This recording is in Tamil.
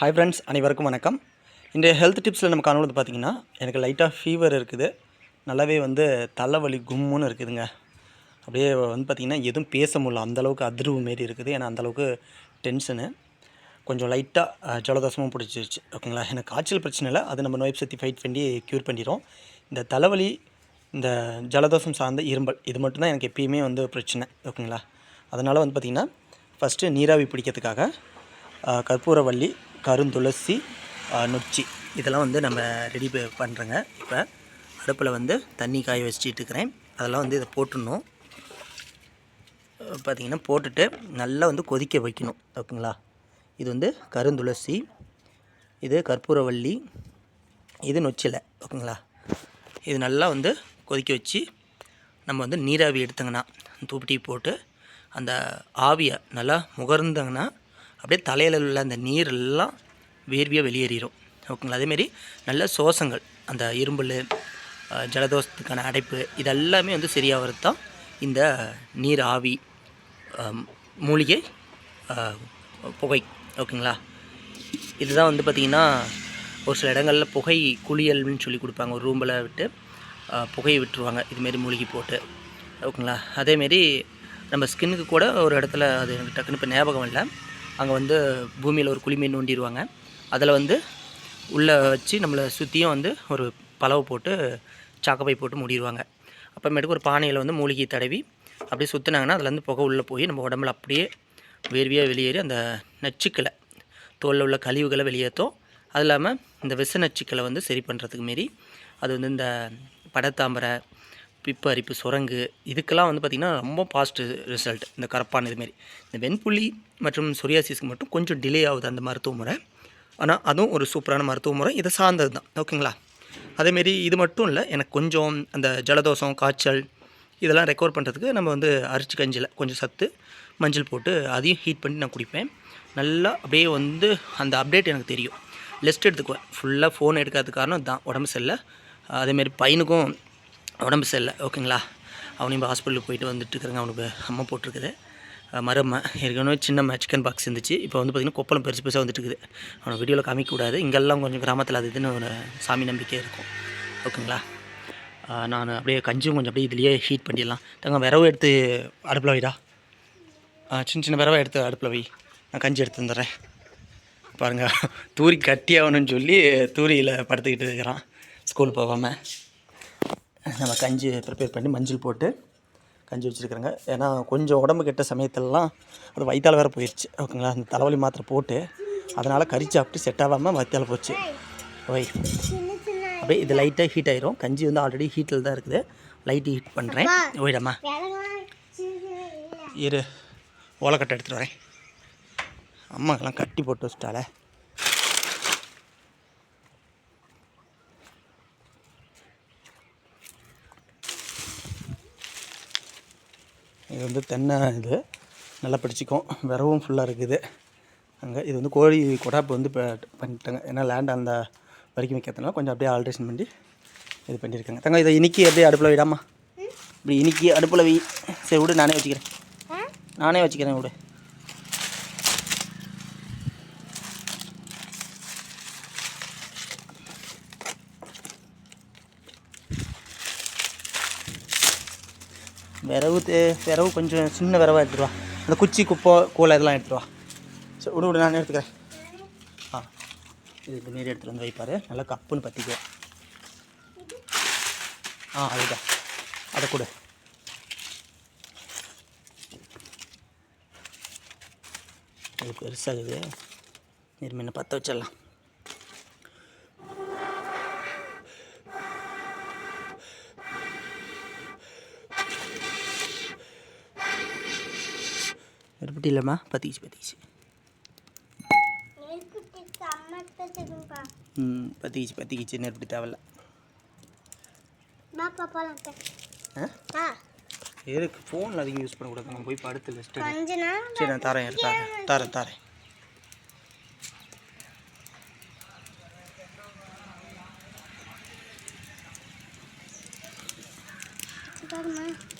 ஹாய் ஃப்ரெண்ட்ஸ் அனைவருக்கும் வணக்கம். இன்றைய ஹெல்த் டிப்ஸில் நம்ம காணுவது பார்த்தீங்கன்னா எனக்கு லைட்டாக ஃபீவர் இருக்குது. நல்லாவே வந்து தலைவலி கும்முன்னு இருக்குதுங்க. அப்படியே வந்து பார்த்திங்கன்னா எதுவும் பேச முடியல. அந்தளவுக்கு அதிர்வு மாரி இருக்குது. ஏன்னா அந்தளவுக்கு டென்ஷனு கொஞ்சம் லைட்டாக ஜலதோஷமும் பிடிச்சிருச்சு. ஓகேங்களா? எனக்கு காய்ச்சல் பிரச்சனை இல்லை. அது நம்ம நோய் சக்தி ஃபைட் பண்ணி க்யூர் பண்ணிடும் இந்த தலைவலி இந்த ஜலதோஷம் சார்ந்த இரும்பல் இது மட்டும்தான் எனக்கு எப்பயுமே வந்து பிரச்சனை. ஓகேங்களா? அதனால் வந்து பார்த்திங்கன்னா ஃபஸ்ட்டு நீராவி பிடிக்கிறதுக்காக கற்பூரவள்ளி கருந்துளசி நொச்சி. இதெல்லாம் வந்து நம்ம ரெடி பண்ணுறேங்க இப்போ அடுப்பில் வந்து தண்ணி காய வச்சுட்டு இருக்கிறேன். அதெல்லாம் வந்து இதை போட்டுடணும். பார்த்திங்கன்னா போட்டுட்டு நல்லா வந்து கொதிக்க வைக்கணும். ஓகேங்களா? இது வந்து கருந்துளசி இது கற்பூரவள்ளி இது நொச்சிலை. ஓகேங்களா? இது நல்லா வந்து கொதிக்க வச்சு நம்ம வந்து நீராவி எடுத்தோங்கன்னா தூப்பட்டி போட்டு அந்த ஆவியை நல்லா முகர்ந்தங்கன்னா அப்படியே தலையில் உள்ள அந்த நீர் எல்லாம் வேர்வியாக வெளியேறிடும் ஓகேங்களா? அதேமாரி நல்ல சோசங்கள் அந்த இரும்பல் ஜலதோஷத்துக்கான அடைப்பு இதெல்லாமே வந்து சரியாகிறது தான் இந்த நீர் ஆவி மூலிகை புகை. ஓகேங்களா? இதுதான் வந்து பார்த்திங்கன்னா ஒரு சில இடங்களில் புகை குளியல்னு சொல்லி கொடுப்பாங்க. ஒரு ரூமில் விட்டு புகையை விட்டுருவாங்க. இதுமாரி மூலிகை போட்டு. ஓகேங்களா? அதேமாரி நம்ம ஸ்கின்னுக்கு கூட ஒரு இடத்துல அது எனக்கு டக்குன்னு இப்போ ஞாபகம் இல்லை அங்கே வந்து பூமியில் ஒரு குளிமை நோண்டிடுவாங்க அதில் வந்து உள்ளே வச்சு நம்மளை சுற்றியும் வந்து ஒரு பலவை போட்டு சாக்கப்பை போட்டு மூடிடுவாங்க அப்புறமேட்டுக்கு ஒரு பானையில் வந்து மூலிகை தடவி அப்படியே சுற்றினாங்கன்னா அதுலேருந்து புகை உள்ளே போய் நம்ம உடம்புல அப்படியே வேர்வியாக வெளியேறி அந்த நச்சுக்களை தோலில் உள்ள கழிவுகளை வெளியேற்றும். அது இல்லாமல் இந்த விஷ நச்சுக்களை வந்து சரி பண்ணுறதுக்கு மாரி அது வந்து இந்த படத்தாம்பரை பிப்பு அரிப்பு சுரங்கு இதுக்கெல்லாம் வந்து பார்த்திங்கன்னா ரொம்ப பாஸ்ட் ரிசல்ட் இந்த கரப்பான் இதுமாரி இந்த வெண்புள்ளி மற்றும் சொரியாசிஸ்க்கு மட்டும் கொஞ்சம் டிலே ஆகுது அந்த மருத்துவ முறை. ஆனால் அதுவும் ஒரு சூப்பரான மருத்துவ முறை. இதை சார்ந்தது தான் ஓகேங்களா அதேமாரி இது மட்டும் இல்லை எனக்கு கொஞ்சம் அந்த ஜலதோஷம் காய்ச்சல் இதெல்லாம் ரெக்கவர் பண்ணுறதுக்கு நம்ம வந்து அரிச்சு கஞ்சியில் கொஞ்சம் சத்து மஞ்சள் போட்டு அதையும் ஹீட் பண்ணி நான் குடிப்பேன். நல்லா அப்படியே வந்து அந்த அப்டேட் எனக்கு தெரியும். லெஸ்ட் எடுத்துக்குவேன். ஃபுல்லாக ஃபோன் எடுக்காத காரணம் தான் உடம்பு சரியில்லை. அதேமாரி பையனுக்கும் உடம்பு சரியில்லை ஓகேங்களா? அவனையும் ஹாஸ்பிட்டலுக்கு போயிட்டு வந்துட்டுருக்குறாங்க அவனுக்கு அம்மா போட்டிருக்குது. மரம்மை ஏற்கனவே சின்ன சிக்கன் பாக்ஸ் இருந்துச்சு. இப்போ வந்து பார்த்திங்கன்னா கொப்பளம் பெருசு பெருசாக வந்துட்டு இருக்குது. அவனை வீடியோவில் காமிக்கக்கூடாது. இங்கெல்லாம் கொஞ்சம் கிராமத்தில் அது இதுன்னு ஒரு சாமி நம்பிக்கை இருக்கும். ஓகேங்களா? நான் அப்படியே கஞ்சியும் கொஞ்சம் அப்படியே இதுலேயே ஹீட் பண்ணிடலாம். தங்க விரவு எடுத்து அடுப்பில் வைடா. சின்ன சின்ன விரவை எடுத்து அடுப்பில் வை. நான் கஞ்சி எடுத்து வந்துடுறேன். பாருங்கள் தூரி கட்டி ஆகணும்னு சொல்லி தூரியில் படுத்துக்கிட்டு இருக்கிறான். ஸ்கூல் போகாமல் நம்ம கஞ்சி ப்ரிப்பேர் பண்ணி மஞ்சள் போட்டு கஞ்சி வச்சுருக்குறேங்க. ஏன்னா கொஞ்சம் உடம்பு கெட்ட சமயத்துலலாம் அது வயிற்றால் வேறு போயிடுச்சு ஓகேங்களா? அந்த தலைவலி மாத்திரை போட்டு அதனால் கறி சாப்பிட்டு செட் ஆகாமல் வயிற்றால் போச்சு. ஓய். அப்படியே இது லைட்டாக ஹீட் ஆயிரும். கஞ்சி வந்து ஆல்ரெடி ஹீட்டில் தான் இருக்குது. லைட்டு ஹீட் பண்ணுறேன் ஓயிடம்மா இரு. ஓலக்கட்டை எடுத்துகிட்டு வரேன். அம்மாக்கெல்லாம் கட்டி போட்டு வச்சிட்டாலே இது வந்து தென்னை இது. நல்லா பிடிச்சிக்கும். விரவும் ஃபுல்லாக இருக்குது. அங்கே இது வந்து கோழி கொடாப்பு வந்து இப்போ பண்ணிட்டாங்க. ஏன்னா லேண்ட் அந்த வரைக்கும் வைக்கிறதுனால கொஞ்சம் அப்படியே ஆல்ட்ரேஷன் பண்ணி இது பண்ணியிருக்காங்க தங்க இதை இனிக்கி அப்படியே அடுப்பில் விடாமா? இப்படி இனிக்கி அடுப்பில் வை. சரி விடு நானே வச்சுக்கிறேன். நானே வச்சுக்கிறேன் விடு. விரவு தே விரவு கொஞ்சம் சின்ன விரவாக எடுத்துகிட்டு வா. அந்த குச்சி குப்பை கூலை இதெல்லாம் எடுத்துகிட்டு வா. சரி விடு விடு நானே எடுத்துக்கிறேன். ஆ இது இந்த மாரி எடுத்துகிட்டு வந்து வைப்பார் நல்லா கப்புன்னு பற்றிக்கோ ஆ அதுதான். அதை கொடு. இது பெருசாகுது. நீர் மீனை பற்ற வச்சிடலாம். కడుపు టీలమ్మా పతీసి పతీసి పతీచి పతీచి నెరుపుడి తేవల எதுக்கு? ஃபோன் அதிகம் யூஸ் பண்ணக்கூடாது. நம்ம போய் படுத்து லிஸ்ட் சரி நான் தரேன் தரேன். தரேன் தரேன். Thank